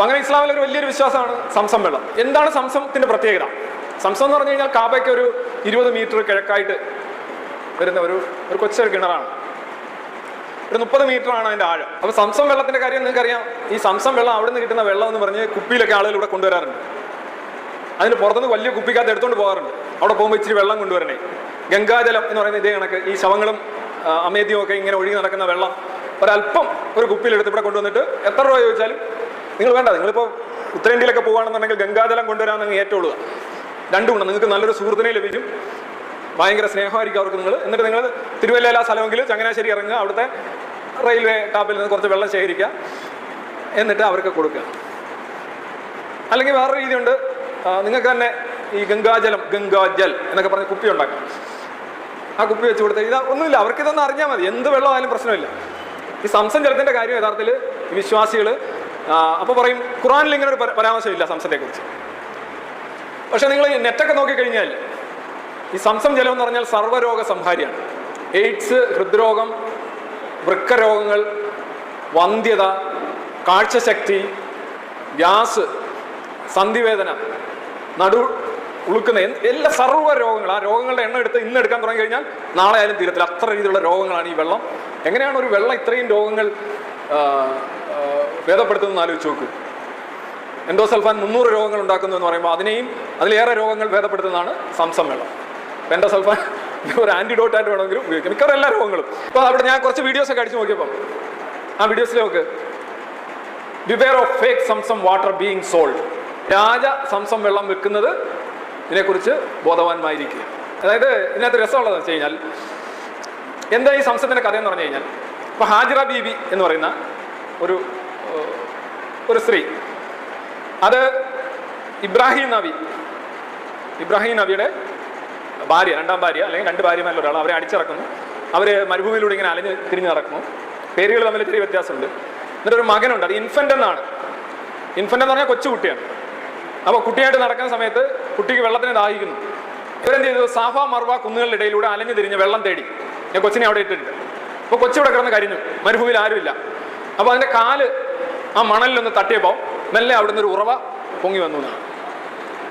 അപ്പൊ അങ്ങനെ ഇസ്ലാമിൽ ഒരു വലിയൊരു വിശ്വാസമാണ് സംസം വെള്ളം എന്താണ് സംസത്തിന്റെ പ്രത്യേകത? സംസം എന്ന് പറഞ്ഞു കഴിഞ്ഞാൽ കാബയ്ക്ക് ഒരു ഇരുപത് മീറ്റർ കിഴക്കായിട്ട് വരുന്ന ഒരു ഒരു കൊച്ചൊരു കിണറാണ്. ഒരു മുപ്പത് ആണ് അതിന്റെ ആഴം. അപ്പോൾ സംസം വെള്ളത്തിന്റെ കാര്യം നിങ്ങൾക്ക് അറിയാം ഈ സംസം വെള്ളം അവിടെ നിന്ന് കിട്ടുന്ന വെള്ളം എന്ന് പറഞ്ഞ് കുപ്പിയിലൊക്കെ ആളുകൾ ഇവിടെ കൊണ്ടുവരാറുണ്ട്. അതിന് പുറത്തുനിന്ന് വലിയ കുപ്പിക്കകത്ത് എടുത്തുകൊണ്ട് പോകാറുണ്ട്. അവിടെ പോകുമ്പോൾ ഇച്ചിരി വെള്ളം കൊണ്ടുവരണേ. ഗംഗാജലം എന്ന് പറയുന്ന ഇതേ കണക്ക്. ഈ ശവങ്ങളും അമേദ്യവും ഒക്കെ ഇങ്ങനെ ഒഴുകി നടക്കുന്ന വെള്ളം. ഒരല്പം ഒരു കുപ്പിയിലെടുത്ത് ഇവിടെ കൊണ്ടുവന്നിട്ട് എത്ര രൂപ ചോദിച്ചാലും നിങ്ങൾ വേണ്ട നിങ്ങളിപ്പോൾ ഉത്തരേന്ത്യയിലൊക്കെ പോകുകയാണെന്നുണ്ടെങ്കിൽ ഗംഗാജലം കൊണ്ടുവരാൻ നിങ്ങൾ ഏറ്റവും രണ്ടും ഉണ്ട് നിങ്ങൾക്ക് നല്ലൊരു സുഹൃത്തിനെ ലഭിക്കും. ഭയങ്കര സ്നേഹമായിരിക്കും അവർക്ക് നിങ്ങൾ. എന്നിട്ട് നിങ്ങൾ തിരുവല്ലയില സ്ഥലമെങ്കിൽ ചങ്ങനാശ്ശേരി ഇറങ്ങുക അവിടുത്തെ റെയിൽവേ ടാപ്പിൽ നിന്ന് കുറച്ച് വെള്ളം ശേഖരിക്കുക എന്നിട്ട് അവർക്ക് കൊടുക്കുക. അല്ലെങ്കിൽ വേറെ രീതിയുണ്ട്. നിങ്ങൾക്ക് തന്നെ ഈ ഗംഗാജലം ഗംഗാജൽ എന്നൊക്കെ പറഞ്ഞ് കുപ്പി ഉണ്ടാക്കാം. ആ കുപ്പി വെച്ച് കൊടുത്ത് ഇതാ ഒന്നുമില്ല അവർക്ക് ഇതൊന്നും അറിഞ്ഞാൽ മതി. എന്ത് വെള്ളമായാലും പ്രശ്നമില്ല. ഈ സംസം ജലത്തിന്റെ കാര്യം യഥാർത്ഥത്തിൽ വിശ്വാസികൾ അപ്പോൾ പറയും ഖുറാനിൽ ഇങ്ങനെ ഒരു പര- പരാമർശമില്ല സംസത്തെക്കുറിച്ച്. പക്ഷെ നിങ്ങൾ നെറ്റൊക്കെ നോക്കിക്കഴിഞ്ഞാൽ ഈ സംസം ജലം എന്ന് പറഞ്ഞാൽ സർവരോഗ സംഹാരിയാണ്. എയ്ഡ്സ് ഹൃദ്രോഗം വൃക്കരോഗങ്ങൾ വന്ധ്യത കാഴ്ചശക്തി ഗ്യാസ് സന്ധിവേദന നടു ഉളുക്കുന്ന എല്ലാ സർവ രോഗങ്ങൾ ആ രോഗങ്ങളുടെ എണ്ണം എടുത്ത് ഇന്ന് എടുക്കാൻ തുടങ്ങി കഴിഞ്ഞാൽ നാളെ ആയാലും തീരത്തില്ല. അത്ര രീതിയിലുള്ള രോഗങ്ങളാണ് ഈ വെള്ളം. എങ്ങനെയാണ് ഒരു വെള്ളം ഇത്രയും രോഗങ്ങൾ ഭേദപ്പെടുത്തുന്നതെന്ന് ആലോചിച്ച് നോക്കൂ. എൻഡോസൾഫാൻ മുന്നൂറ് രോഗങ്ങൾ ഉണ്ടാക്കുന്നു എന്ന് പറയുമ്പോൾ അതിനെയും അതിലേറെ രോഗങ്ങൾ ഭേദപ്പെടുത്തുന്നതാണ് സംസം വെള്ളം എൻഡോസൾഫാൻ ഒരു ആന്റിഡോട്ടായിട്ട് വേണമെങ്കിലും ഉപയോഗിക്കാം. മിക്കവാറും എല്ലാ രോഗങ്ങളും. ഇപ്പോൾ അവിടെ ഞാൻ കുറച്ച് വീഡിയോസൊക്കെ അടിച്ചു നോക്കിയപ്പോൾ ആ വീഡിയോസിൽ നോക്ക്. Beware of fake Zamzam water being sold Raja Zamzam വെള്ളം വെക്കുന്നത് ഇതിനെക്കുറിച്ച് ബോധവാന്മായിരിക്കുക അതായത് ഇതിനകത്ത് രസമുള്ളതെന്ന് വെച്ച് കഴിഞ്ഞാൽ എന്താ ഈ സംസത്തിന്റെ കഥയെന്ന് പറഞ്ഞു കഴിഞ്ഞാൽ ഇപ്പോൾ ഹാജിറ ബീബി എന്ന് പറയുന്ന ഒരു ഒരു സ്ത്രീ. അത് ഇബ്രാഹിം നബി. ഇബ്രാഹിം നബിയുടെ ഭാര്യ രണ്ടാം ഭാര്യ അല്ലെങ്കിൽ രണ്ട് ഭാര്യമാരിൽ ഒരാൾ അവരെ അടിച്ചിറക്കുന്നു. അവർ മരുഭൂമിയിലൂടെ ഇങ്ങനെ അലഞ്ഞ് തിരിഞ്ഞ് നടക്കുന്നു. പേരുകൾ തമ്മിൽ ചെറിയ വ്യത്യാസമുണ്ട്. എന്നിട്ട് ഒരു മകനുണ്ട് അത് ഇൻഫന്റ് എന്നാണ്. ഇൻഫന്റ് എന്ന് പറഞ്ഞാൽ കൊച്ചു കുട്ടിയാണ് അപ്പോൾ കുട്ടിയായിട്ട് നടക്കുന്ന സമയത്ത് കുട്ടിക്ക് വെള്ളത്തിന് ദാഹിക്കുന്നു. ഇവരെന്ത് ചെയ്തു? സാഫ മർവ കുന്നുകളുടെ ഇടയിലൂടെ അലഞ്ഞു തിരിഞ്ഞ് വെള്ളം തേടി. ഞാൻ കൊച്ചിനെ അവിടെ ഇട്ടിട്ടുണ്ട്. അപ്പോൾ കൊച്ചിവിടെ കിടന്ന് കരിഞ്ഞു. മരുഭൂമിയിൽ ആരുമില്ല. അപ്പോൾ അതിന്റെ കാൽ ആ മണലിലൊന്ന് തട്ടിയപ്പോൾ മെല്ലെ അവിടുന്ന് ഒരു ഉറവ പൊങ്ങി വന്നു.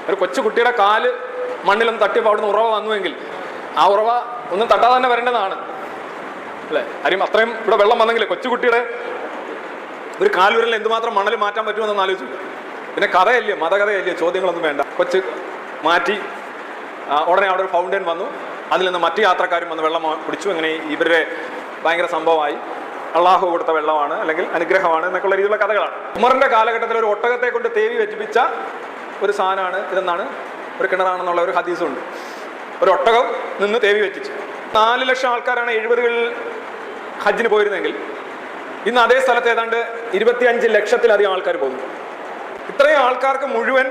ഒരു കൊച്ചു കുട്ടിയുടെ കാൽ മണ്ണിലൊന്ന് തട്ടിയപ്പോൾ അവിടുന്ന് ഉറവ വന്നുവെങ്കിൽ ആ ഉറവ ഒന്നും തട്ടാതെ തന്നെ വരേണ്ടതാണ്. അല്ലേ? കാര്യം അത്രയും ഇവിടെ വെള്ളം വന്നെങ്കിൽ കൊച്ചുകുട്ടിയുടെ ഒരു കാൽവിരലിൽ എന്തുമാത്രം മണൽ മാറ്റാൻ പറ്റുമെന്നൊന്ന് ആലോചിച്ചു. പിന്നെ കഥയല്ലേ? മതകഥയല്ലേ? ചോദ്യങ്ങളൊന്നും വേണ്ട. കൊച്ച് മാറ്റി ഉടനെ അവിടെ ഒരു ഫൗണ്ടൻ വന്നു. അതിൽ നിന്ന് മറ്റു യാത്രക്കാരും വന്ന് വെള്ളം കുടിച്ചു. അങ്ങനെ ഇവരുടെ ഭയങ്കര സംഭവമായി. അള്ളാഹു കൊടുത്ത വെള്ളമാണ് അല്ലെങ്കിൽ അനുഗ്രഹമാണ് എന്നൊക്കെയുള്ള രീതിയിലുള്ള കഥകളാണ്. ഉമറിന്റെ കാലഘട്ടത്തിൽ ഒരു ഒട്ടകത്തെ കൊണ്ട് തേവി വെച്ചിപ്പിച്ച ഒരു സാധനമാണ് ഇതെന്നാണ് ഒരു കിണറാണെന്നുള്ള ഒരു ഹദീസുണ്ട്. ഒരു ഒട്ടകം നിന്ന് തേവി വെച്ചിച്ച്. നാല് ലക്ഷം ആൾക്കാരാണ് എഴുപതുകളിൽ ഹജ്ജിന് പോയിരുന്നെങ്കിൽ ഇന്ന് അതേ സ്ഥലത്ത് ഏതാണ്ട് ഇരുപത്തിയഞ്ച് ലക്ഷത്തിലധികം ആൾക്കാർ പോകുന്നു. ഇത്രയും ആൾക്കാർക്ക് മുഴുവൻ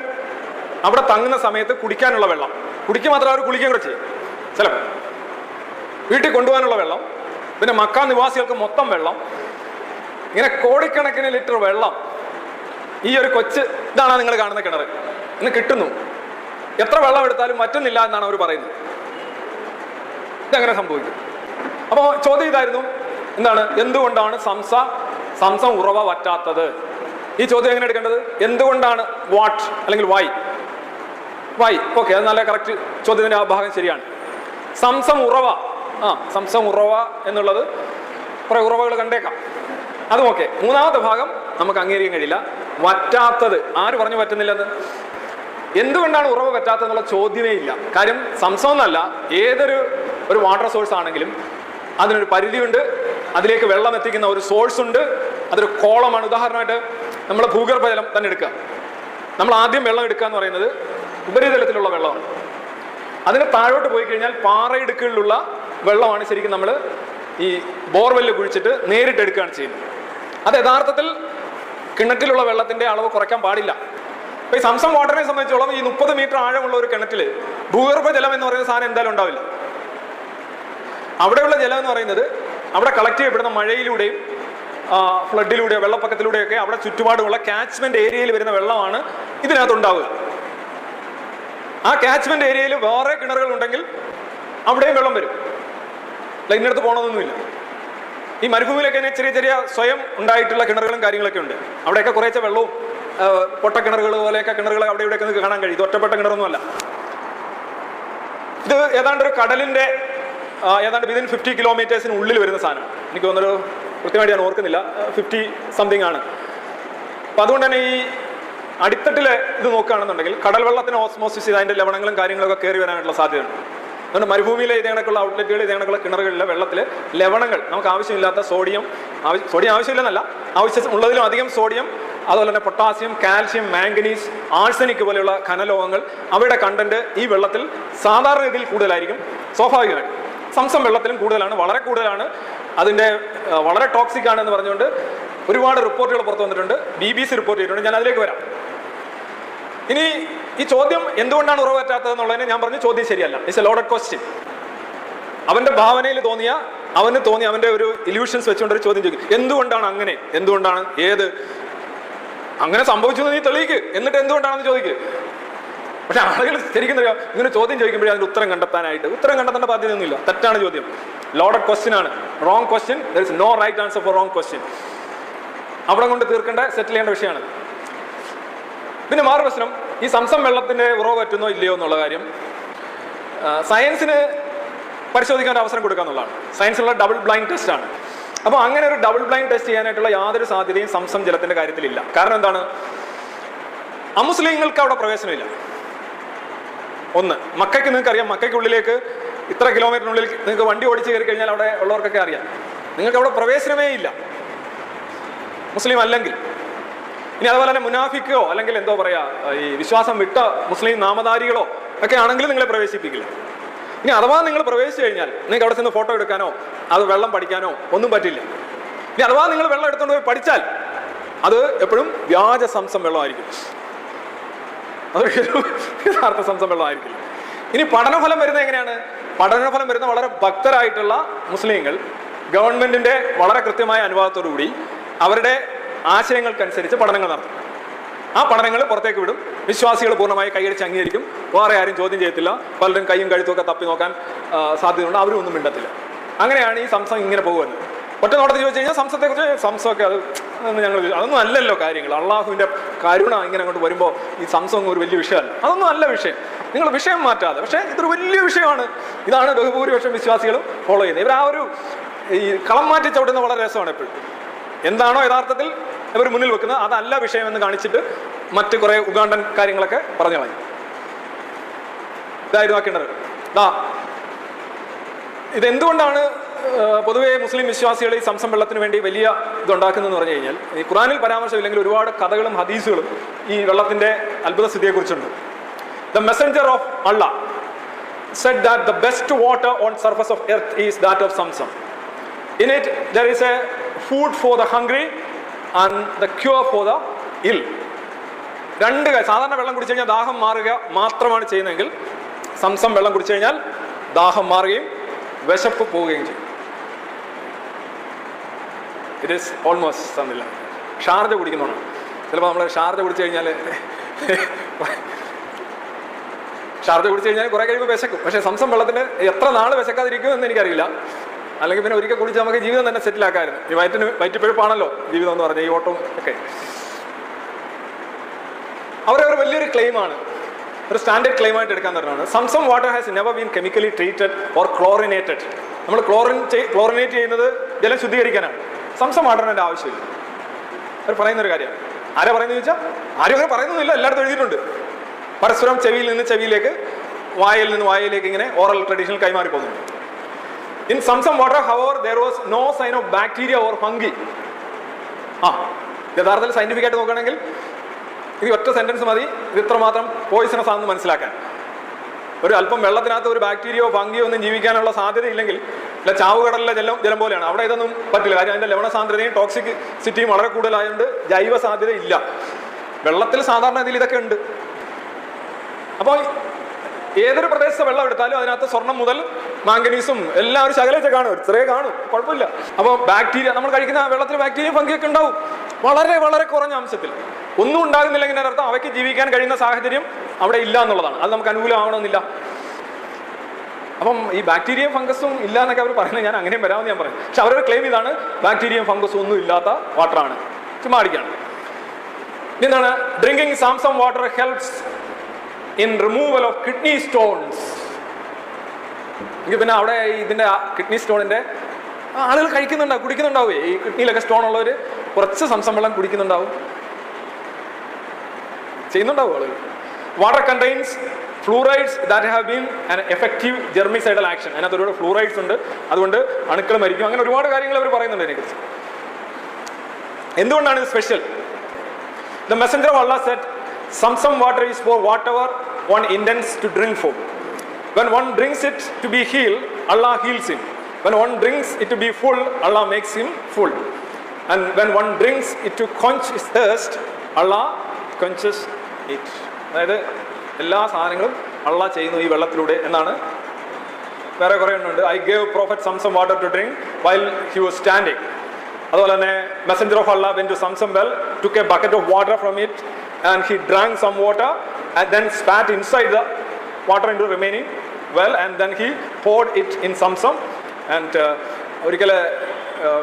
അവിടെ തങ്ങുന്ന സമയത്ത് കുടിക്കാനുള്ള വെള്ളം. കുടിക്കുക മാത്രം അവർ കുളിക്കുകയും ചെയ്യും. ചിലപ്പോൾ വീട്ടിൽ കൊണ്ടുപോകാനുള്ള വെള്ളം പിന്നെ മക്ക നിവാസികൾക്ക് മൊത്തം വെള്ളം. ഇങ്ങനെ കോടിക്കണക്കിന് ലിറ്റർ വെള്ളം. ഈ ഒരു കൊച്ച് ഇതാണ് നിങ്ങൾ കാണുന്ന കിണർ ഇന്ന് കിട്ടുന്നു. എത്ര വെള്ളം എടുത്താലും മറ്റൊന്നില്ല എന്നാണ് അവർ പറയുന്നത്. ഇതങ്ങനെ സംഭവിക്കും. അപ്പോൾ ചോദ്യം ഇതായിരുന്നു. എന്താണ്? എന്തുകൊണ്ടാണ് സംസ സംസം ഉറവ വറ്റാത്തത്? ഈ ചോദ്യം എങ്ങനെ എടുക്കേണ്ടത്? എന്തുകൊണ്ടാണ് വാട്ട് അല്ലെങ്കിൽ വൈ? വൈ. ഓക്കെ അത് നല്ല കറക്റ്റ് ചോദ്യത്തിന്റെ ആ ഭാഗം ശരിയാണ്. സംസം ഉറവ ആ സംസം ഉറവ എന്നുള്ളത് കുറെ ഉറവകൾ കണ്ടേക്കാം. അതും ഓക്കെ. മൂന്നാമത്തെ ഭാഗം നമുക്ക് അംഗീകരിക്കാൻ കഴിയില്ല. വറ്റാത്തത്. ആര് പറഞ്ഞു പറ്റുന്നില്ലെന്ന് എന്തുകൊണ്ടാണ് ഉറവ പറ്റാത്തതെന്നുള്ള ചോദ്യമേ ഇല്ല. കാര്യം സംസം എന്നല്ല ഏതൊരു ഒരു വാട്ടർ സോഴ്സ് ആണെങ്കിലും അതിനൊരു പരിധിയുണ്ട്. അതിലേക്ക് വെള്ളം എത്തിക്കുന്ന ഒരു സോഴ്സ് ഉണ്ട്. അതൊരു കോളമാണ്. ഉദാഹരണമായിട്ട് നമ്മൾ ഭൂഗർഭജലം തന്നെ എടുക്കുക. നമ്മൾ ആദ്യം വെള്ളം എടുക്കുക എന്ന് പറയുന്നത് ഉപരിതലത്തിലുള്ള വെള്ളമാണ്. അതിന് താഴോട്ട് പോയി കഴിഞ്ഞാൽ പാറയിടുക്കുകളിലുള്ള വെള്ളമാണ് ശരിക്കും നമ്മൾ ഈ ബോർവെല്ല് കുഴിച്ചിട്ട് നേരിട്ട് എടുക്കുകയാണ് ചെയ്യുന്നത്. അത് യഥാർത്ഥത്തിൽ കിണറ്റിലുള്ള വെള്ളത്തിന്റെ അളവ് കുറയ്ക്കാൻ പാടില്ല. ഇപ്പൊ ഈ സംസം വാട്ടറിനെ സംബന്ധിച്ചോളം ഈ മുപ്പത് മീറ്റർ ആഴമുള്ള ഒരു കിണറ്റിൽ ഭൂഗർഭജലം എന്ന് പറയുന്ന സാധനം എന്തായാലും ഉണ്ടാവില്ല. അവിടെയുള്ള ജലം എന്ന് പറയുന്നത് അവിടെ കളക്ട് ചെയ്യപ്പെടുന്ന മഴയിലൂടെയും ഫ്ലഡിലൂടെയോ വെള്ളപ്പൊക്കത്തിലൂടെയൊക്കെ അവിടെ ചുറ്റുപാടുമുള്ള കാച്ച്മെന്റ് ഏരിയയിൽ വരുന്ന വെള്ളമാണ് ഇതിനകത്ത് ഉണ്ടാവുക. ആ കാച്ച്മെന്റ് ഏരിയയിൽ വേറെ കിണറുകൾ ഉണ്ടെങ്കിൽ അവിടെയും വെള്ളം വരും. ലൈനിനടുത്ത് പോകണമെന്നൊന്നുമില്ല ഈ മരുഭൂമിയിലൊക്കെ തന്നെ ചെറിയ ചെറിയ സ്വയം ഉണ്ടായിട്ടുള്ള കിണറുകളും കാര്യങ്ങളൊക്കെ ഉണ്ട്. അവിടെയൊക്കെ കുറേശ്ശെ വെള്ളവും പൊട്ടക്കിണറുകൾ പോലെയൊക്കെ കിണറുകൾ അവിടെ ഇവിടെയൊക്കെ നിങ്ങൾക്ക് കാണാൻ കഴിയും. ഇത് ഒറ്റപ്പെട്ട കിണറൊന്നുമല്ല. ഇത് ഏതാണ്ട് ഒരു കടലിന്റെ ഏതാണ്ട് വിതിൻ ഫിഫ്റ്റി കിലോമീറ്റേഴ്സിന് ഉള്ളിൽ വരുന്ന സാധനം. എനിക്ക് തോന്നുന്നൊരു കൃത്യമായിട്ട് ഞാൻ ഓർക്കുന്നില്ല. ഫിഫ്റ്റി സംതിങ് ആണ്. അപ്പം അതുകൊണ്ട് തന്നെ ഈ അടിത്തട്ടിൽ ഇത് നോക്കുകയാണെന്നുണ്ടെങ്കിൽ കടൽ വെള്ളത്തിന് ഓസ്മോസിസ് ഇതിന്റെ ലവണങ്ങളും കാര്യങ്ങളൊക്കെ കയറി വരാനായിട്ടുള്ള സാധ്യതയുണ്ട്. അതുകൊണ്ട് മരുഭൂമിയിലെ ഇതേ കണക്കുള്ള ഔട്ട്ലെറ്റുകൾ ഇതേ കണക്കുള്ള കിണറുകളിലെ വെള്ളത്തിൽ ലവണങ്ങൾ നമുക്ക് ആവശ്യമില്ലാത്ത സോഡിയം സോഡിയം ആവശ്യമില്ലെന്നല്ല ആവശ്യം ഉള്ളതിലും അധികം സോഡിയം അതുപോലെ തന്നെ പൊട്ടാസ്യം കാൽഷ്യം മാംഗനീസ് ആഴ്സനിക് പോലെയുള്ള ഖനലോഹങ്ങൾ അവയുടെ കണ്ടന്റ് ഈ വെള്ളത്തിൽ സാധാരണ രീതിയിൽ കൂടുതലായിരിക്കും സ്വാഭാവികമായിട്ട് സംസം വെള്ളത്തിലും കൂടുതലാണ് വളരെ കൂടുതലാണ്. അതിന്റെ വളരെ ടോക്സിക് ആണെന്ന് പറഞ്ഞുകൊണ്ട് ഒരുപാട് റിപ്പോർട്ടുകൾ പുറത്തു വന്നിട്ടുണ്ട്. ബി ബി സി റിപ്പോർട്ട് ചെയ്തിട്ടുണ്ട്. ഞാൻ അതിലേക്ക് വരാം. ഇനി ഈ ചോദ്യം എന്തുകൊണ്ടാണ് ഉറവ് എന്നുള്ളതിനെ ഞാൻ പറഞ്ഞു ചോദ്യം ശരിയല്ല. ഇറ്റ്സ് എ ലോഡഡ് ക്വസ്റ്റ്യൻ അവന്റെ ഭാവനയിൽ തോന്നിയ അവന് തോന്നി അവന്റെ ഒരു ഇല്യൂഷൻസ് വെച്ചുകൊണ്ട് ഒരു ചോദ്യം ചോദിക്കും. എന്തുകൊണ്ടാണ് അങ്ങനെ? എന്തുകൊണ്ടാണ്? ഏത്? അങ്ങനെ സംഭവിച്ചു നീ തെളിയിക്ക്. എന്നിട്ട് എന്തുകൊണ്ടാണെന്ന് ചോദിക്ക്. പക്ഷെ ആളുകൾ ശരിക്കും അറിയാം ഇങ്ങനെ ചോദ്യം ചോദിക്കുമ്പോഴേ അതിന് ഉത്തരം കണ്ടെത്താനായിട്ട്. ഉത്തരം കണ്ടെത്തേണ്ട ബാധ്യതയൊന്നുമില്ല തെറ്റാണ് ചോദ്യം. ലോഡഡ് ക്വസ്റ്റ്യൻ ആണ്. Wrong question there is no right answer for wrong question അവിടെ കൊണ്ട് തീർക്കേണ്ട സെറ്റിൽ ചെയ്യേണ്ട വിഷയമാണ്. പിന്നെ മാറു പ്രശ്നം ഈ സംസം വെള്ളത്തിന്റെ ഉറവ് പറ്റുന്നോ ഇല്ലയോ എന്നുള്ള കാര്യം സയൻസിന് പരിശോധിക്കാൻ അവസരം കൊടുക്കുക എന്നുള്ളതാണ്. സയൻസിലുള്ള ഡബിൾ ബ്ലൈൻഡ് ടെസ്റ്റ് ആണ്. അപ്പോൾ അങ്ങനെ ഒരു ഡബിൾ ബ്ലൈൻഡ് ടെസ്റ്റ് ചെയ്യാനായിട്ടുള്ള യാതൊരു സാധ്യതയും സംസം ജലത്തിന്റെ കാര്യത്തിലില്ല. കാരണം എന്താണ്? അമുസ്ലിങ്ങൾക്ക് അവിടെ പ്രവേശനമില്ല. ഒന്ന് മക്കയ്ക്ക് നിങ്ങൾക്ക് അറിയാം മക്കയ്ക്കുള്ളിലേക്ക് ഇത്ര കിലോമീറ്ററിനുള്ളിൽ നിങ്ങൾക്ക് വണ്ടി ഓടിച്ച് കയറി കഴിഞ്ഞാൽ അവിടെ ഉള്ളവർക്കൊക്കെ അറിയാം. നിങ്ങൾക്ക് അവിടെ പ്രവേശനമേ ഇല്ല. മുസ്ലിം അല്ലെങ്കിൽ ഇനി അതുപോലെ തന്നെ മുനാഫിക്കോ അല്ലെങ്കിൽ എന്തോ പറയാ ഈ വിശ്വാസം വിട്ട മുസ്ലിം നാമധാരികളോ ഒക്കെ ആണെങ്കിൽ നിങ്ങളെ പ്രവേശിപ്പിക്കില്ല. ഇനി അഥവാ നിങ്ങൾ പ്രവേശിച്ചു കഴിഞ്ഞാൽ നിങ്ങൾക്ക് അവിടെ ചെന്ന് ഫോട്ടോ എടുക്കാനോ അത് വെള്ളം പഠിക്കാനോ ഒന്നും പറ്റില്ല. ഇനി അഥവാ നിങ്ങൾ വെള്ളം എടുത്തുകൊണ്ട് പോയി പഠിച്ചാൽ അത് എപ്പോഴും വ്യാജ സംസം വെള്ളമായിരിക്കും. അത് ഒരു യഥാർത്ഥ സംസം വെള്ളമായിരിക്കില്ല. ഇനി പഠനഫലം വരുന്നത് എങ്ങനെയാണ്? പഠനഫലം വരുന്ന വളരെ ഭക്തരായിട്ടുള്ള മുസ്ലിങ്ങൾ ഗവൺമെന്റിന്റെ വളരെ കൃത്യമായ അനുവാദത്തോടു കൂടി അവരുടെ ആശയങ്ങൾക്കനുസരിച്ച് പഠനങ്ങൾ നടത്തും. ആ പഠനങ്ങൾ പുറത്തേക്ക് വിടും. വിശ്വാസികൾ പൂർണമായി കൈയടിച്ച് അംഗീകരിക്കും. വേറെ ആരും ചോദ്യം ചെയ്യത്തില്ല. പലരും കൈയും കഴുത്തുമൊക്കെ തപ്പി നോക്കാൻ സാധ്യതയുണ്ട്. അവരും ഒന്നും മിണ്ടത്തില്ല. അങ്ങനെയാണ് ഈ സംസം ഇങ്ങനെ പോകുന്നത്. ഒറ്റ നോട്ടത്തിൽ ചോദിച്ചു കഴിഞ്ഞാൽ സംസത്തെക്കുറിച്ച് സംസമൊക്കെ അത് ഞങ്ങൾ അതൊന്നും അല്ലല്ലോ കാര്യങ്ങൾ. അള്ളാഹുവിന്റെ കരുണ ഇങ്ങനെ അങ്ങോട്ട് വരുമ്പോൾ ഈ സംസം ഒരു വലിയ വിഷയമല്ല. അതൊന്നും അല്ല വിഷയം. നിങ്ങൾ വിഷയം മാറ്റാതെ. പക്ഷേ ഇതൊരു വലിയ വിഷയമാണ്. ഇതാണ് ബഹുഭൂരിപക്ഷം വിശ്വാസികളും ഫോളോ ചെയ്യുന്നത്. ഇവർ ആ ഒരു ഈ കളം മാറ്റി ചവിട്ടുന്ന വളരെ രസമാണ് എപ്പോഴും. എന്താണോ യഥാർത്ഥത്തിൽ ഇവർ മുന്നിൽ വെക്കുന്നത് അതല്ല വിഷയം എന്ന് കാണിച്ചിട്ട് മറ്റ് കുറേ ഉഗാണ്ടൻ കാര്യങ്ങളൊക്കെ പറഞ്ഞു കളഞ്ഞു ഇതായിരുന്നു ആക്കേണ്ടത് ഇതെന്തുകൊണ്ടാണ് പൊതുവേ മുസ്ലിം വിശ്വാസികൾ ഈ സംസം വെള്ളത്തിന് വേണ്ടി വലിയ ഇതുണ്ടാക്കുന്നതെന്ന് പറഞ്ഞു കഴിഞ്ഞാൽ ഈ ഖുറാനിൽ പരാമർശമില്ലെങ്കിൽ ഒരുപാട് കഥകളും ഹദീസുകളും ഈ വെള്ളത്തിന്റെ അത്ഭുത സ്ഥിതിയെക്കുറിച്ചുണ്ട് the messenger of Allah said that the best water on surface of earth is that of Zamzam in it there is a food for the hungry and the cure for the ill രണ്ട് സാധാരണ വെള്ളം കുടിച്ചു കഴിഞ്ഞാൽ ദാഹം മാറുക മാത്രമാണ് ചെയ്യുന്നതെങ്കിൽ Zamzam വെള്ളം കുടിച്ചു കഴിഞ്ഞാൽ ദാഹം മാറുകയും വിശപ്പ് പോവുകയും ചെയ്യും. ഇറ്റ് ഈസ് ഓൾമോസ്റ്റ് തന്നില്ല ഷാർജ കുടിക്കുന്നതാണ് ചിലപ്പോൾ നമ്മൾ ഷാർജ കുടിച്ചു കഴിഞ്ഞാൽ ഷാർജ കുടിച്ചു കഴിഞ്ഞാൽ കുറേ കഴിയുമ്പോൾ വിശക്കും. പക്ഷേ സംസം വെള്ളത്തിന് എത്ര നാൾ വിശക്കാതിരിക്കും എന്ന് എനിക്കറിയില്ല. അല്ലെങ്കിൽ പിന്നെ ഒരിക്കൽ കുടിച്ച് നമുക്ക് ജീവിതം തന്നെ സെറ്റിലാക്കാമായിരുന്നു ഈ വയറ്റിന് വയറ്റിപ്പഴുപ്പാണല്ലോ ജീവിതം എന്ന് പറഞ്ഞാൽ ഈ ഓട്ടവും ഒക്കെ. അവരെ ഒരു വലിയൊരു ക്ലെയിമാണ് ഒരു സ്റ്റാൻഡേർഡ് ക്ലെയിം ആയിട്ട് എടുക്കാൻ തരുന്നതാണ് Zamzam water has never been chemically treated or chlorinated നമ്മൾ ക്ലോറിൻ ക്ലോറിനേറ്റ് ചെയ്യുന്നത് ജലം ശുദ്ധീകരിക്കാനാണ്. സംസം വാട്ടർ അതിന്റെ ആവശ്യമില്ല. അവർ പറയുന്ന ഒരു കാര്യമാണ്. ആരാ പറയുന്നത് ചോദിച്ചാൽ ആരും അങ്ങനെ പറയുന്നൊന്നുമില്ല. എല്ലായിടത്തും എഴുതിയിട്ടുണ്ട്. പരസ്പരം ചെവിയിൽ നിന്ന് ചെവിയിലേക്ക് വായിൽ നിന്ന് വായയിലേക്ക് ഇങ്ങനെ ഓറൽ ട്രഡീഷണൽ കൈമാറി പോകുന്നുണ്ട് in Zamzam water however there was no sign of bacteria or fungi ആ യഥാർത്ഥത്തിൽ സയന്റിഫിക് ആയിട്ട് നോക്കുകയാണെങ്കിൽ ഇത് ഒറ്റ സെന്റൻസ് മതി. ഇത് ഇത്രമാത്രം പോയിസണസ് ആണെന്ന് മനസ്സിലാക്കാൻ. ഒരു അല്പം വെള്ളത്തിനകത്ത് ഒരു ബാക്ടീരിയോ ഫംഗിയോ ഒന്നും ജീവിക്കാനുള്ള സാധ്യത ഇല്ലെങ്കിൽ അല്ല ചാവുകടലിലെ ജലം ജലം പോലെയാണ്. അവിടെ ഇതൊന്നും പറ്റില്ല. കാര്യം അതിന്റെ ലവണ സാന്ദ്രതയും ടോക്സിക് സിറ്റിയും വളരെ കൂടുതലായതുകൊണ്ട് ജൈവ സാധ്യത ഇല്ല വെള്ളത്തിൽ സാധാരണ ഇതിൽ ഇതൊക്കെ ഉണ്ട്. അപ്പോൾ ഏതൊരു പ്രദേശത്തെ വെള്ളം എടുത്താലും അതിനകത്ത് സ്വർണം മുതൽ മാംഗനീസും എല്ലാം ഒരു ശകലത്തെ കാണും. ചെറിയ കാണും. കുഴപ്പമില്ല. അപ്പോൾ ബാക്ടീരിയ നമ്മൾ കഴിക്കുന്ന വെള്ളത്തിൽ ബാക്ടീരിയ ഫംഗിയൊക്കെ ഉണ്ടാവും. വളരെ വളരെ കുറഞ്ഞ അംശത്തിൽ. ഒന്നും ഉണ്ടാകുന്നില്ലെങ്കിൽ അതിനർത്ഥം അവയ്ക്ക് ജീവിക്കാൻ കഴിയുന്ന സാഹചര്യം അവിടെ ഇല്ല എന്നുള്ളതാണ്. അത് നമുക്ക് അനുകൂലമാവണമെന്നില്ല. അപ്പം ഈ ബാക്ടീരിയയും ഫംഗസും ഇല്ല എന്നൊക്കെ അവർ പറയുന്നത് ഞാൻ അങ്ങനെയും വരാമെന്ന് ഞാൻ പറയും. പക്ഷെ അവരുടെ ക്ലെയിം ഇതാണ് ബാക്ടീരിയയും ഫംഗസും ഒന്നും ഇല്ലാത്ത വാട്ടറാണ് ചുമ്മാ അടിക്കാണ് എന്താണ്? Drinking Zamzam water helps in removal of kidney stones. എനിക്ക് പിന്നെ അവിടെ ഇതിന്റെ കിഡ്നി സ്റ്റോണിന്റെ ആളുകൾ കഴിക്കുന്നുണ്ടാവും കുടിക്കുന്നുണ്ടാവേ? ഈ കിഡ്നിയിലൊക്കെ സ്റ്റോൺ ഉള്ളവർ കുറച്ച് സംസം വെള്ളം കുടിക്കുന്നുണ്ടാവും. ചെയ്യുന്നുണ്ടാവും ആളുകൾ. Water contains fluorides that have been an effective germicidal action അതിനകത്ത് ഒരുപാട് ഫ്ലൂറൈഡ്സ് ഉണ്ട്. അതുകൊണ്ട് അണുക്കൾ മരിക്കും. അങ്ങനെ ഒരുപാട് കാര്യങ്ങൾ അവർ പറയുന്നുണ്ട് അതിനെക്കുറിച്ച്. എന്തുകൊണ്ടാണ് ഇത് special the messenger Allah said Zamzam water is for whatever one intends to drink for when one drinks it to be heal Allah heals him when one drinks it to be full Allah makes him full and when one drinks it to quench his thirst Allah quenches it അതായത് എല്ലാ സാധനങ്ങളും അള്ളാഹ് ചെയ്യുന്നു ഈ വെള്ളത്തിലൂടെ എന്നാണ്. വേറെ കുറേ എണ്ണമുണ്ട്. I gave prophet Zamzam water to drink while he was standing അതുപോലെ തന്നെ messenger of Allah went to Zamzam well took a bucket of water from it and he drank some water and then spat inside the water into remaining well and then he poured it in Zamzam and ഒരിക്കൽ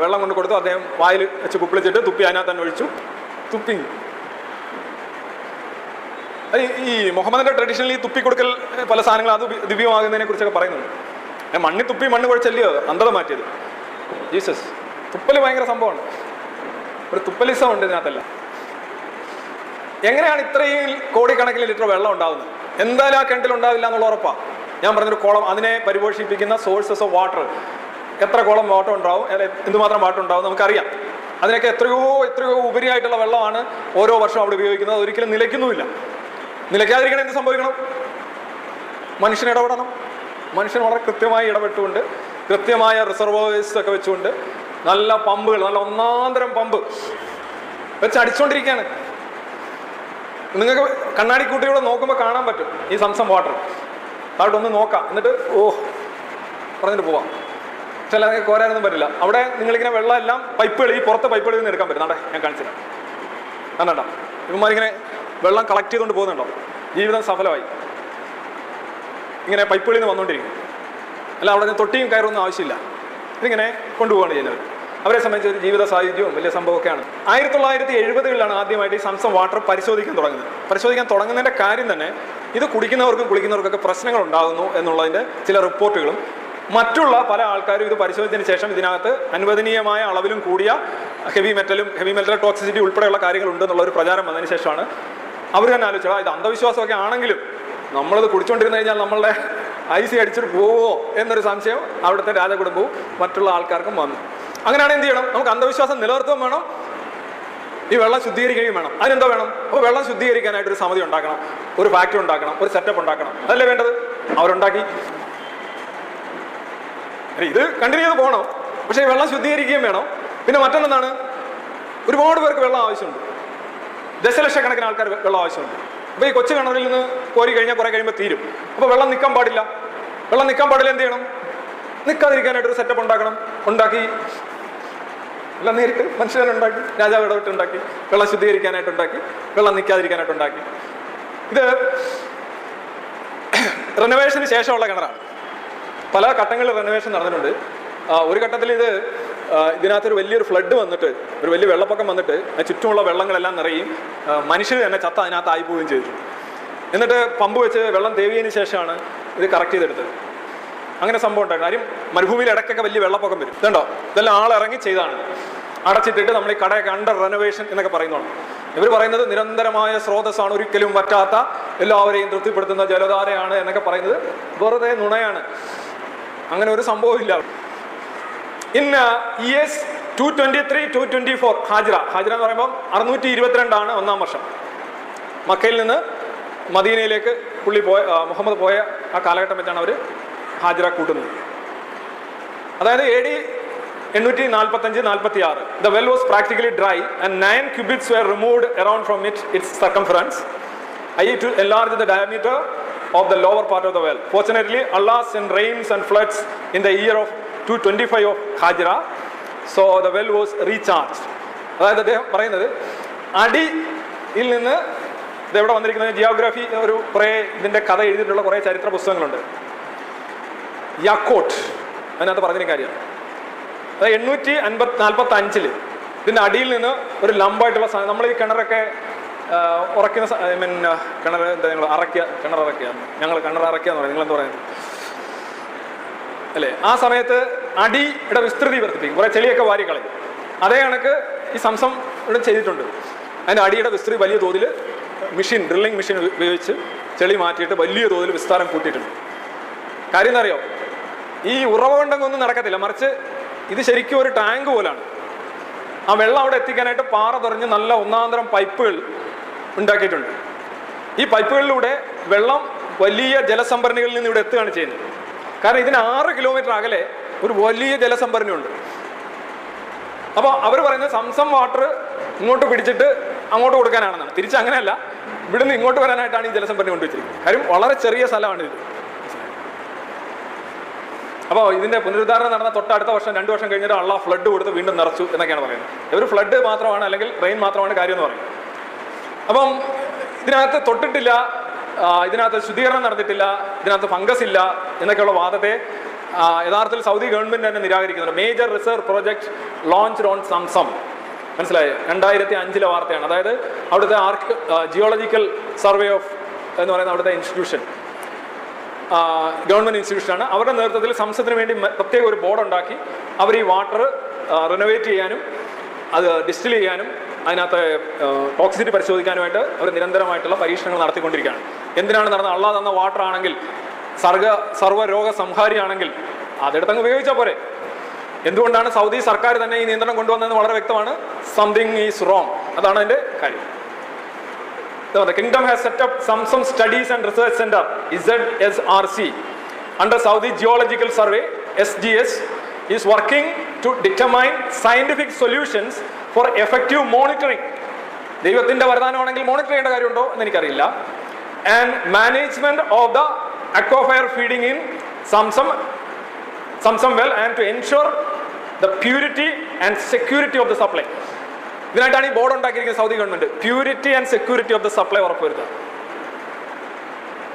വെള്ളം കൊണ്ട് കൊടുത്തു. അദ്ദേഹം വായിൽ വെച്ച് കുപ്പിളിച്ചിട്ട് തുപ്പി അതിനകത്ത് തന്നെ ഒഴിച്ചു. തുപ്പി. ഈ- ഈ മുഹമ്മദിന്റെ ട്രഡീഷണലി തുപ്പി കൊടുക്കൽ പല സാധനങ്ങൾ അത് ദിവ്യ- ദിവ്യമാകുന്നതിനെ കുറിച്ചൊക്കെ പറയുന്നുണ്ട്. ഏഹ്, മണ്ണിൽ തുപ്പി മണ്ണ് കുഴച്ചല്ലയോ? അന്ധത മാറ്റിയത്. ജീസസ് തുപ്പൽ ഭയങ്കര സംഭവമാണ്. ഒരു തുപ്പലിസം ഉണ്ട് ഇതിനകത്തല്ല. എങ്ങനെയാണ് ഇത്രയും കോടിക്കണക്കിന് ലിറ്റർ വെള്ളം ഉണ്ടാകുന്നത് എന്തായാലും ആ കിണറ്റിൽ ഉണ്ടാവില്ല എന്നുള്ള ഉറപ്പാണ് ഞാൻ പറഞ്ഞൊരു കുളം അതിനെ പരിപോഷിപ്പിക്കുന്ന സോഴ്സസ് ഓഫ് വാട്ടർ എത്ര കുളം വാട്ടർ ഉണ്ടാവും? എന്തുമാത്രം വാട്ടർ ഉണ്ടാവും നമുക്കറിയാം. അതിനൊക്കെ എത്രയോ എത്രയോ ഉപരിയായിട്ടുള്ള വെള്ളമാണ് ഓരോ വർഷവും അവിടെ ഉപയോഗിക്കുന്നത്. ഒരിക്കലും നിലയ്ക്കുന്നുമില്ല. നിലയ്ക്കാതിരിക്കണം എന്ത് സംഭവിക്കണം? മനുഷ്യൻ ഇടപെടണം. മനുഷ്യൻ വളരെ കൃത്യമായി ഇടപെട്ടുകൊണ്ട് കൃത്യമായ റിസർവേഴ്സ് ഒക്കെ വെച്ചുകൊണ്ട് നല്ല പമ്പുകൾ നല്ല ഒന്നാന്തരം പമ്പ് വെച്ച് അടിച്ചുകൊണ്ടിരിക്കുകയാണ് നിങ്ങൾക്ക് കണ്ണാടി കൂട്ടിലൂടെ നോക്കുമ്പോൾ കാണാൻ പറ്റും ഈ സംസം വാട്ടർ അവിടെ ഒന്ന് നോക്കാം. എന്നിട്ട് ഓ പറഞ്ഞിട്ട് പോവാം. ചില നിങ്ങൾക്ക് കോരാനൊന്നും പറ്റില്ല. അവിടെ നിങ്ങളിങ്ങനെ വെള്ളം എല്ലാം പൈപ്പുകൾ ഈ പുറത്തെ പൈപ്പുകളിൽ നിന്ന് എടുക്കാൻ പറ്റും. നാടെ ഞാൻ കാണിച്ചില്ല കണ്ടാ ഇവന്മാരിങ്ങനെ വെള്ളം കളക്ട് ചെയ്തുകൊണ്ട് പോകുന്നുണ്ടോ? ജീവിതം സഫലമായി. ഇങ്ങനെ പൈപ്പുകളിൽ നിന്ന് വന്നുകൊണ്ടിരിക്കും അല്ല അവിടെ തൊട്ടിയും കയറൊന്നും ആവശ്യമില്ല. ഇതിങ്ങനെ കൊണ്ടുപോവാണ് ചെയ്യുന്നത് അവരെ സംബന്ധിച്ച് ഒരു ജീവിത സാഹചര്യവും വലിയ സംഭവമൊക്കെയാണ്. ആയിരത്തി തൊള്ളായിരത്തി എഴുപതുകളിലാണ് ആദ്യമായിട്ട് ഈ സംസം വാട്ടർ പരിശോധിക്കാൻ തുടങ്ങുന്നത്. പരിശോധിക്കാൻ തുടങ്ങുന്നതിന്റെ കാര്യം തന്നെ ഇത് കുടിക്കുന്നവർക്കും കുളിക്കുന്നവർക്കൊക്കെ പ്രശ്നങ്ങൾ ഉണ്ടാകുന്നു എന്നുള്ളതിന്റെ ചില റിപ്പോർട്ടുകളും മറ്റുള്ള പല ആൾക്കാരും ഇത് പരിശോധിച്ചതിന് ശേഷം ഇതിനകത്ത് അനുവദനീയമായ അളവിലും കൂടിയ ഹെവി മെറ്റലും ഹെവി മെറ്റൽ ടോക്സിസിറ്റി ഉൾപ്പെടെയുള്ള കാര്യങ്ങൾ ഉണ്ടെന്നുള്ള ഒരു പ്രചാരം വന്നതിന് ശേഷമാണ് അവർ തന്നെ ആലോചിച്ചത്. ഇത് അന്ധവിശ്വാസമൊക്കെ ആണെങ്കിലും നമ്മളിത് കുടിച്ചുകൊണ്ടിരുന്നു കഴിഞ്ഞാൽ നമ്മളുടെ ഐ സി അടിച്ചിട്ട് പോവോ എന്നൊരു സംശയം അവിടുത്തെ രാജകുടുംബവും മറ്റുള്ള ആൾക്കാർക്കും വന്നു. അങ്ങനെയാണെങ്കിൽ എന്ത് ചെയ്യണം? നമുക്ക് അന്ധവിശ്വാസം നിലനിർത്തുകയും വേണം. ഈ വെള്ളം ശുദ്ധീകരിക്കുകയും വേണം. അതിനെന്തോ വേണം? അപ്പോൾ വെള്ളം ശുദ്ധീകരിക്കാനായിട്ട് ഒരു സമിതി ഉണ്ടാക്കണം. ഒരു ഫാക്ടറി ഉണ്ടാക്കണം. ഒരു സെറ്റപ്പ് ഉണ്ടാക്കണം. അതല്ലേ വേണ്ടത്? അവരുണ്ടാക്കി. ഇത് കണ്ടിന്യൂ ചെയ്ത് പോകണം. പക്ഷേ വെള്ളം ശുദ്ധീകരിക്കുകയും വേണം. പിന്നെ മറ്റൊന്നെന്താണ്? ഒരുപാട് പേർക്ക് വെള്ളം ആവശ്യമുണ്ട്. ദശലക്ഷക്കണക്കിന് ആൾക്കാർ വെള്ളം ആവശ്യമുണ്ട്. അപ്പോൾ ഈ കൊച്ചു കിണറിൽ നിന്ന് കോരി കഴിഞ്ഞാൽ കുറേ കഴിയുമ്പോൾ തീരും. അപ്പോൾ വെള്ളം നിൽക്കാൻ പാടില്ല. വെള്ളം നിൽക്കാൻ പാടില്ല എന്ത് ചെയ്യണം? നിൽക്കാതിരിക്കാനായിട്ട് ഒരു സെറ്റപ്പ് ഉണ്ടാക്കണം. ഉണ്ടാക്കി വെള്ളം നേരിട്ട് മനുഷ്യരെ ഉണ്ടാക്കി രാജാവ് ഇടപെട്ട് ഉണ്ടാക്കി വെള്ളം ശുദ്ധീകരിക്കാനായിട്ടുണ്ടാക്കി വെള്ളം നിൽക്കാതിരിക്കാനായിട്ടുണ്ടാക്കി. ഇത് റെനോവേഷന് ശേഷമുള്ള കിണറാണ് പല ഘട്ടങ്ങളിൽ റെനോവേഷൻ നടന്നിട്ടുണ്ട്. ഒരു ഘട്ടത്തിൽ ഇത് ഇതിനകത്തൊരു വലിയൊരു ഫ്ലഡ് വന്നിട്ട് ഒരു വലിയ വെള്ളപ്പൊക്കം വന്നിട്ട് ചുറ്റുമുള്ള വെള്ളങ്ങളെല്ലാം നിറയും മനുഷ്യർ തന്നെ ചത്ത അതിനകത്ത് ആയിപ്പോവുകയും ചെയ്തു. എന്നിട്ട് പമ്പ് വെച്ച് വെള്ളം തേവിയതിന് ശേഷമാണ് ഇത് കറക്റ്റ് ചെയ്തെടുത്തത്. അങ്ങനെ സംഭവം ഉണ്ടായിരുന്നു കാര്യം മരുഭൂമിയിൽ ഇടയ്ക്കൊക്കെ വലിയ വെള്ളപ്പൊക്കം വരും. ഇതുണ്ടോ? ഇതെല്ലാം ആളിറങ്ങി ചെയ്താണ്. അടച്ചിട്ടിട്ട് നമ്മൾ ഈ കടയൊക്കെ അണ്ടർ റെനോവേഷൻ എന്നൊക്കെ പറയുന്നതാണ്. ഇവർ പറയുന്നത് നിരന്തരമായ സ്രോതസ്സാണ് ഒരിക്കലും പറ്റാത്ത എല്ലാവരെയും തൃപ്തിപ്പെടുത്തുന്ന ജലധാരയാണ് എന്നൊക്കെ പറയുന്നത്. വെറുതെ നുണയാണ്. അങ്ങനെ ഒരു സംഭവമില്ല E S two twenty three to twenty four Hajira. Hajira എന്ന് പറയുമ്പോൾ അറുന്നൂറ്റി ഇരുപത്തിരണ്ടാണ് ഒന്നാം വർഷം. മക്കയിൽ നിന്ന് മദീനയിലേക്ക് പുള്ളി പോയ മുഹമ്മദ് പോയ ആ കാലഘട്ടം വെച്ചാണ് അവർ ഹാജിറ കൂട്ടുന്നത് അതായത് എ ഡി എണ്ണൂറ്റി നാൽപ്പത്തഞ്ച് നാൽപ്പത്തി ആറ് the well was practically dry and nine cubits were removed around from it its circumference I to enlarge the diameter of the lower part of the well. Fortunately, Allah sent rains and floods in the year of 225 of Hajra, so the well was recharged. അതായത് അദ്ദേഹം പറയുന്നത് അടിയിൽ നിന്ന് ഇത് എവിടെ വന്നിരിക്കുന്നത് geography ഒരു കുറേ ഇതിന്റെ കഥ എഴുതിയിട്ടുള്ള കുറേ ചരിത്ര പുസ്തകങ്ങളുണ്ട്. യാക്കോട്ട്. അതിനകത്ത് പറഞ്ഞൊരു കാര്യമാണ് അതായത് എണ്ണൂറ്റി അൻപത്തി നാൽപ്പത്തി അഞ്ചിൽ ഇതിന്റെ അടിയിൽ നിന്ന് ഒരു ലംബായിട്ടുള്ള സാധനം നമ്മൾ ഈ കിണറൊക്കെ ഉറക്കുന്ന ഐ മീൻ കിണർ എന്താ നിങ്ങൾ അറക്കുക കിണർ അറക്കുക ഞങ്ങൾ കിണർ അറക്കുക എന്ന് നിങ്ങൾ എന്താ പറയുന്നത് അല്ലേ? ആ സമയത്ത് അടിയുടെ വിസ്തൃതി വർദ്ധിപ്പിക്കും. കുറേ ചെളിയൊക്കെ വാരി കളയും. അതേ കണക്ക് ഈ സംസം ഇവിടെ ചെയ്തിട്ടുണ്ട്. അതിന്റെ അടിയുടെ വിസ്തൃതി വലിയ തോതിൽ മെഷീൻ ഡ്രില്ലിംഗ് മെഷീൻ ഉപയോഗിച്ച് ചെളി മാറ്റിയിട്ട് വലിയ തോതിൽ വിസ്താരം കൂട്ടിയിട്ടുണ്ട്. കാര്യം എന്നറിയോ ഈ ഉറവ കൊണ്ടൊന്നും നടക്കത്തില്ല. മറിച്ച് ഇത് ശരിക്കും ഒരു ടാങ്ക് പോലാണ്. ആ വെള്ളം അവിടെ എത്തിക്കാനായിട്ട് പാറ തുറഞ്ഞ് നല്ല ഒന്നാന്തരം പൈപ്പുകൾ ഉണ്ടാക്കിയിട്ടുണ്ട്. ഈ പൈപ്പുകളിലൂടെ വെള്ളം വലിയ ജലസംഭരണികളിൽ നിന്ന് ഇവിടെ എത്തുകയാണ് ചെയ്യുന്നത്. കാരണം ഇതിന് ആറ് കിലോമീറ്റർ അകലെ ഒരു വലിയ ജലസംഭരണിയുണ്ട്. അപ്പോൾ അവർ പറയുന്നത് സംസം വാട്ടർ ഇങ്ങോട്ട് പിടിച്ചിട്ട് അങ്ങോട്ട് കൊടുക്കാനാണെന്നാണ്. തിരിച്ച് അങ്ങനെയല്ല. ഇവിടുന്ന് ഇങ്ങോട്ട് വരാനായിട്ടാണ് ഈ ജലസംഭരണി കൊണ്ടുവച്ചിരിക്കുന്നത്. കാര്യം വളരെ ചെറിയ സ്ഥലമാണ് ഇത് അപ്പോൾ ഇതിന്റെ പുനരുദ്ധാരണം നടന്ന തൊട്ടടുത്ത വർഷം രണ്ട് വർഷം കഴിഞ്ഞിട്ട് അള്ള ഫ്ലഡ് കൊടുത്ത് വീണ്ടും നിറച്ചു എന്നൊക്കെയാണ് പറയുന്നത്. ഇവർ ഫ്ലഡ് മാത്രമാണ് അല്ലെങ്കിൽ റെയിൻ മാത്രമാണ് കാര്യം എന്ന് പറയും അപ്പം ഇതിനകത്ത് തൊട്ടിട്ടില്ല ഇതിനകത്ത് ശുദ്ധീകരണം നടന്നിട്ടില്ല ഇതിനകത്ത് ഫംഗസ് ഇല്ല എന്നൊക്കെയുള്ള വാദത്തെ യഥാർത്ഥത്തിൽ സൗദി ഗവൺമെന്റ് തന്നെ നിരാകരിക്കുന്നുണ്ട്. Major research project launch on Zamzam മനസ്സിലായി? രണ്ടായിരത്തി അഞ്ചിലെ വാർത്തയാണ്. അതായത് അവിടുത്തെ ആർക്ക് ജിയോളജിക്കൽ സർവേ ഓഫ് എന്ന് പറയുന്ന അവിടുത്തെ ഇൻസ്റ്റിറ്റ്യൂഷൻ ഗവൺമെന്റ് ഇൻസ്റ്റിറ്റ്യൂഷനാണ്. അവരുടെ നേതൃത്വത്തിൽ സംസ്ഥത്തിന് വേണ്ടി പ്രത്യേക ഒരു ബോർഡ് ഉണ്ടാക്കി അവർ ഈ വാട്ടർ റിനോവേറ്റ് ചെയ്യാനും അത് ഡിസ്റ്റിൽ ചെയ്യാനും അതിനകത്ത് ടോക്സിറ്റി പരിശോധിക്കാനുമായിട്ട് അവർ നിരന്തരമായിട്ടുള്ള പരീക്ഷണങ്ങൾ നടത്തിക്കൊണ്ടിരിക്കുകയാണ്. എന്തിനാണ് നടന്ന അള്ളാ തന്ന വാട്ടർ ആണെങ്കിൽ സർഗ സർവരോഗ സംഹാരിയാണെങ്കിൽ അതെടുത്തങ്ങ് ഉപയോഗിച്ചാൽ പോരെ. എന്തുകൊണ്ടാണ് സൗദി സർക്കാർ തന്നെ ഈ നിയന്ത്രണം കൊണ്ടുവന്നതെന്ന് വളരെ വ്യക്തമാണ്. സംതിങ് ഈസ് റോങ് അതാണ് അതിന്റെ കാര്യം. The kingdom has set up Samsung Studies and Research Center, ZSRC, under Saudi Geological Survey, SGS, is working to determine scientific solutions for effective monitoring. ദൈവത്തിന്റെ വരദാനമാണെങ്കിൽ മോണിറ്റർ ചെയ്യേണ്ട കാര്യമുണ്ടോ എന്ന് എനിക്കറിയില്ല and management of the aquifer feeding in Zamzam Zamzam well and to ensure the purity and security of the supply ഇതിനായിട്ടാണ് ഈ board ഉണ്ടാക്കിയിരിക്കുന്നത് Saudi government purity and security of the supply ഉറപ്പുവരുത്തുക.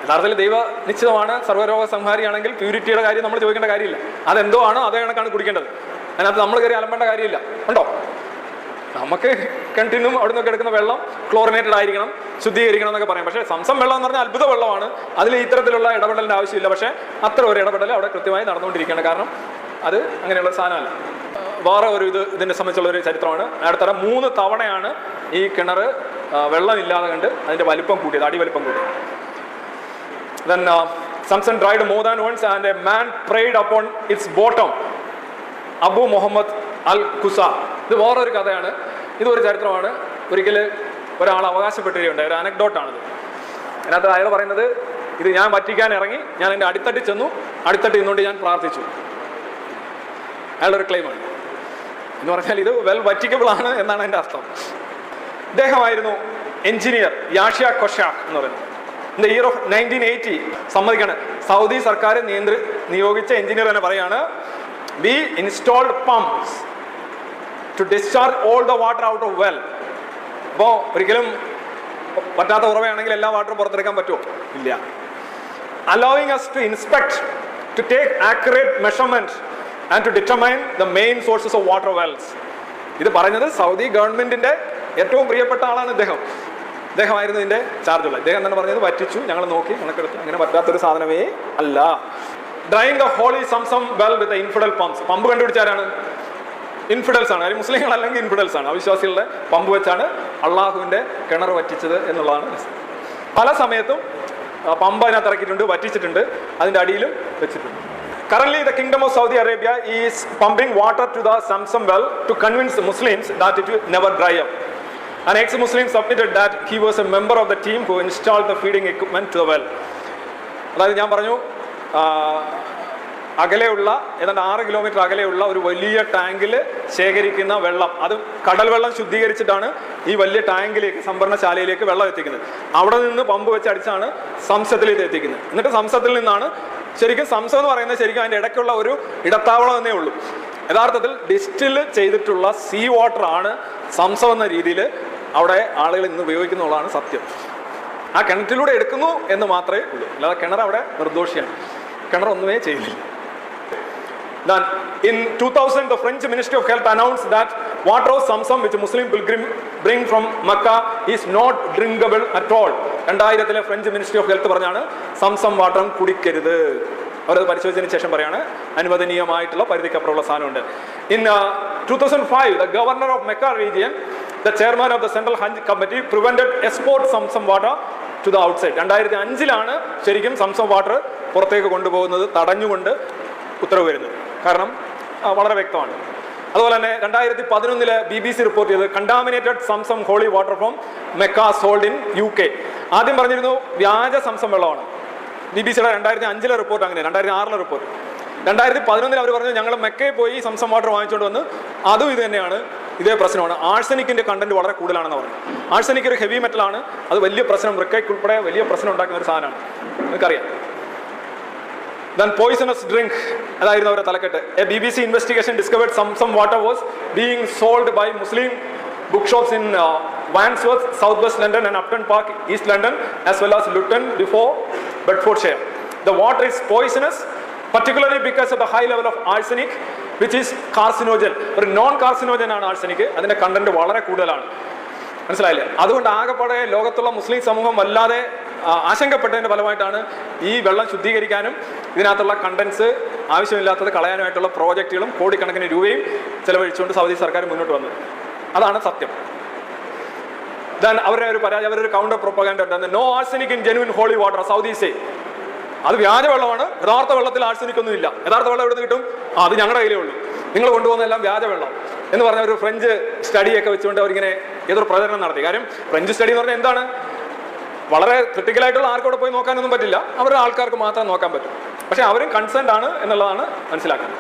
യഥാർത്ഥത്തിൽ ദൈവ നിശ്ചിതമാണ് സർവരോഗ സംഹാരിയാണെങ്കിൽ പ്യൂരിറ്റിയുടെ കാര്യം നമ്മൾ ചോദിക്കേണ്ട കാര്യമില്ല. അതെന്തോ ആണോ അതേ കണക്കാണ് കുടിക്കേണ്ടത്. അതിനകത്ത് നമ്മൾ കയറി അലമ്പേണ്ട കാര്യമില്ല. ഉണ്ടോ? നമുക്ക് കണ്ടിന്യൂ അവിടെ നിന്നൊക്കെ എടുക്കുന്ന വെള്ളം ക്ലോറിനേറ്റഡ് ആയിരിക്കണം ശുദ്ധീകരിക്കണം എന്നൊക്കെ പറയാം. പക്ഷേ സംസം വെള്ളം എന്ന് പറഞ്ഞാൽ അത്ഭുത വെള്ളമാണ്. അതിൽ ഇത്തരത്തിലുള്ള ഇടപെടലിന്റെ ആവശ്യമില്ല. പക്ഷേ അത്ര ഒരു ഇടപെടൽ അവിടെ കൃത്യമായി നടന്നുകൊണ്ടിരിക്കുകയാണ്. കാരണം അത് അങ്ങനെയുള്ള സാധനമല്ല. വേറെ ഒരു ഇത് ഇതിനെ സംബന്ധിച്ചുള്ള ഒരു ചരിത്രമാണ്. അടുത്തറ മൂന്ന് തവണയാണ് ഈ കിണർ വെള്ളമില്ലാതെ കണ്ട് അതിന്റെ വലിപ്പം കൂട്ടിയത് അടി വലിപ്പം കൂട്ടിയത്. Then dried Samson than once, and a man prayed upon its bottom. Abu Muhammad al ഖുസ ഇത് വേറൊരു കഥയാണ്. ഇതൊരു ചരിത്രമാണ്. ഒരിക്കൽ ഒരാൾ അവകാശപ്പെട്ടിരിക്കുണ്ട് ഒരു അനക്ഡോട്ടാണിത് അതിനകത്ത് അയാൾ പറയുന്നത് ഇത് ഞാൻ വറ്റിക്കാൻ ഇറങ്ങി ഞാൻ എന്റെ അടിത്തട്ടി ചെന്നു അടിത്തട്ടി നിന്നുകൊണ്ട് ഞാൻ പ്രാർത്ഥിച്ചു. അയാളുടെ ഒരു ക്ലെയിമാണ് എന്ന് പറഞ്ഞാൽ ഇത് വെൽ വറ്റിക്കബിൾ ആണ് എന്നാണ് എന്റെ അർത്ഥം. ഇദ്ദേഹമായിരുന്നു എഞ്ചിനീയർ യാഷ്യ കൊഷ എന്ന് പറയുന്നത്. The year of nineteen eighty സമ്മതിക്കാണ്. Saudi സർക്കാർ നിയന്ത്രി നിയോഗിച്ച എഞ്ചിനീയർ തന്നെ പറയാണ് we installed pumps to discharge all the water out of well അപ്പോൾ ഒരിക്കലും പറ്റാത്ത ഉറവയാണെങ്കിൽ എല്ലാ വാട്ടറും പുറത്തെടുക്കാൻ പറ്റുമോ? ഇല്ല. Allowing us to inspect to take accurate measurements and to determine the main sources of water wells ഇത് പറഞ്ഞത് സൗദി ഗവൺമെന്റിന്റെ ഏറ്റവും പ്രിയപ്പെട്ട ആളാണ് ഇദ്ദേഹം. ഇദ്ദേഹമായിരുന്നു ഇതിന്റെ ചാർജുള്ള ഇദ്ദേഹം തന്നെ പറഞ്ഞത്? വറ്റിച്ചു. ഞങ്ങൾ നോക്കി. കണക്കെടുത്തു. അങ്ങനെ പറ്റാത്തൊരു സാധനമേ അല്ല. Drying the holy Zamzam well with infidel pumps pump കണ്ടുപിടിച്ചാരാണ് infidels ആണ്. അല്ലെങ്കിൽ മുസ്ലിങ്ങൾ അല്ലെങ്കിൽ ഇൻഫിഡൽസ് ആണ്. അവിശ്വാസികളുടെ പമ്പ് വെച്ചാണ് അള്ളാഹുവിന്റെ കിണർ വറ്റിച്ചത് എന്നുള്ളതാണ്. പല സമയത്തും പമ്പ് അതിനകത്ത് ഇറക്കിയിട്ടുണ്ട് വറ്റിച്ചിട്ടുണ്ട്. അതിന്റെ അടിയിലും വെച്ചിട്ടുണ്ട്. Current of Saudi Arabia is pumping water to the Samsung well to convince the Muslims that it will never dry up. An ex-Muslim submitted that he was a member of the team who installed the feeding equipment to the well. അതായത് ഞാൻ പറഞ്ഞു അകലെയുള്ള ഏതാണ്ട് ആറ് kilometre അകലെയുള്ള ഒരു വലിയ ടാങ്കിൽ ശേഖരിക്കുന്ന വെള്ളം അത് കടൽ വെള്ളം ശുദ്ധീകരിച്ചിട്ടാണ് ഈ വലിയ ടാങ്കിലേക്ക് സംഭരണശാലയിലേക്ക് വെള്ളം എത്തിക്കുന്നത് അവിടെ നിന്ന് പമ്പ് വെച്ച് അടിച്ചാണ് സംസത്തിലേക്ക് എത്തിക്കുന്നത് എന്നിട്ട് സംസത്തിൽ നിന്നാണ് ശരിക്കും സംസം എന്ന് പറയുന്നത് ശരിക്കും അതിന്റെ ഇടയ്ക്കുള്ള ഒരു ഇടത്താവളം എന്നേ ഉള്ളൂ. യഥാർത്ഥത്തിൽ ഡിസ്റ്റിൽ ചെയ്തിട്ടുള്ള സീ വാട്ടർ ആണ് സംസം എന്ന രീതിയിൽ അവിടെ ആളുകൾ ഇന്ന് ഉപയോഗിക്കുന്നുള്ളതാണ് സത്യം. ആ കിണറ്റിലൂടെ എടുക്കുന്നു എന്ന് മാത്രമേ ഉള്ളൂ. അല്ലാതെ കിണർ അവിടെ നിർദോഷിയാണ്. കിണർ ഒന്നുമേ ചെയ്യുന്നില്ല in in 2000, the French Ministry of Health announced that water of Zamzam which Muslim pilgrim bring from Mecca is not drinkable at all രണ്ടായിരത്തിലെ French ministry of health പറഞ്ഞാണ് സംസം വാട്ടർ കുടിക്കരുത്. അവരത് പരിശോധിച്ചതിന് ശേഷം പറയാണ് അനുവദനീയമായിട്ടുള്ള പരിധിക്കപ്പുറമുള്ള സാധനമുണ്ട്. In two thousand five the governor of Mecca region the chairman of the central Hajj committee prevented export Zamzam water to the outside രണ്ടായിരത്തി അഞ്ചിലാണ് ശരിക്കും സംസം വാട്ടർ പുറത്തേക്ക് കൊണ്ടുപോകുന്നത് തടഞ്ഞുകൊണ്ട് ഉത്തരവ് വരുന്നത്. കാരണം വളരെ വ്യക്തമാണ്. അതുപോലെ തന്നെ രണ്ടായിരത്തി പതിനൊന്നിൽ ബി ബി സി റിപ്പോർട്ട് ചെയ്ത് contaminated Zamzam holy water from Mecca sold in U K ആദ്യം പറഞ്ഞിരുന്നു വ്യാജ സംസം വെള്ളമാണ്. ബി ബി സിയുടെ രണ്ടായിരത്തി അഞ്ചിലെ റിപ്പോർട്ട് അങ്ങനെ രണ്ടായിരത്തി ആറിലെ റിപ്പോർട്ട് രണ്ടായിരത്തി പതിനൊന്നിൽ അവർ പറഞ്ഞു ഞങ്ങൾ മെക്കയിൽ പോയി സംസം വാട്ടർ വാങ്ങിച്ചുകൊണ്ട് വന്ന് അതും ഇത് തന്നെയാണ് ഇതേ പ്രശ്നമാണ്. ആഴ്സനിക്കിന്റെ കണ്ടന്റ് വളരെ കൂടുതലാണെന്ന് പറഞ്ഞു. ആഴ്സനിക്ക് ഒരു ഹെവി മെറ്റലാണ് അത് വലിയ പ്രശ്നം വൃക്കയ്ക്ക് ഉൾപ്പെടെ വലിയ പ്രശ്നം ഉണ്ടാക്കുന്ന ഒരു സാധനമാണ്. നിങ്ങൾക്കറിയാം. ദൻ പോയിസണസ് ഡ്രിങ്ക് അതായിരുന്നു അവരുടെ തലക്കെട്ട്. A B B C investigation discovered Zamzam water was being sold by Muslim book shops in Wandsworth south west London and Upton Park east London as well as Luton before Bedfordshire the water is poisonous particularly because of the high level of arsenic which is carcinogen ഒരു non carcinogen ആണ് arsenic അതിന്റെ content വളരെ കൂടുതലാണ്. മനസ്സിലായില്ലേ? അതുകൊണ്ട് ആകെപ്പാടെ ലോകത്തുള്ള മുസ്ലിം സമൂഹം വല്ലാതെ ആ, ആശങ്കപ്പെട്ടതിന്റെ ഫലമായിട്ടാണ് ഈ വെള്ളം ശുദ്ധീകരിക്കാനും ഇതിനകത്തുള്ള കണ്ടൻസ് ആവശ്യമില്ലാത്തത് കളയാനുമായിട്ടുള്ള പ്രോജക്റ്റുകളും കോടിക്കണക്കിന് രൂപയും ചിലവഴിച്ചുകൊണ്ട് സൗദി സർക്കാർ മുന്നോട്ട് വന്നത് അതാണ് സത്യം. ദാൻ അവരുടെ ഒരു പരാജയം അവരൊരു കൗണ്ടർ പ്രൊപ്പഗാൻഡ് ഉണ്ടായിരുന്നു no arsenic in genuine holy water Saudi say അത് വ്യാജ വെള്ളമാണ്. യഥാർത്ഥ വെള്ളത്തിൽ ആർസനിക് ഒന്നും ഇല്ല. യഥാർത്ഥ വെള്ളം എവിടെ കിട്ടും? ആ, അത് ഞങ്ങളുടെ കയ്യിലേ ഉള്ളൂ. നിങ്ങൾ കൊണ്ടുപോകുന്നതെല്ലാം വ്യാജ വെള്ളം. എന്ന് പറഞ്ഞ ഒരു ഫ്രഞ്ച് സ്റ്റഡിയൊക്കെ വെച്ചുകൊണ്ട് അവരിങ്ങനെ ഏതൊരു പ്രചരണം നടത്തി. കാര്യം ഫ്രഞ്ച് സ്റ്റഡി എന്ന് പറഞ്ഞാൽ എന്താണ്? വളരെ ക്രിട്ടിക്കലായിട്ടുള്ള ആർക്കോടെ പോയി നോക്കാനൊന്നും പറ്റില്ല. അവരുടെ ആൾക്കാർക്ക് മാത്രം നോക്കാൻ പറ്റും. പക്ഷേ അവരും കൺസേൺഡ് ആണ് എന്നുള്ളതാണ് മനസ്സിലാക്കുന്നത്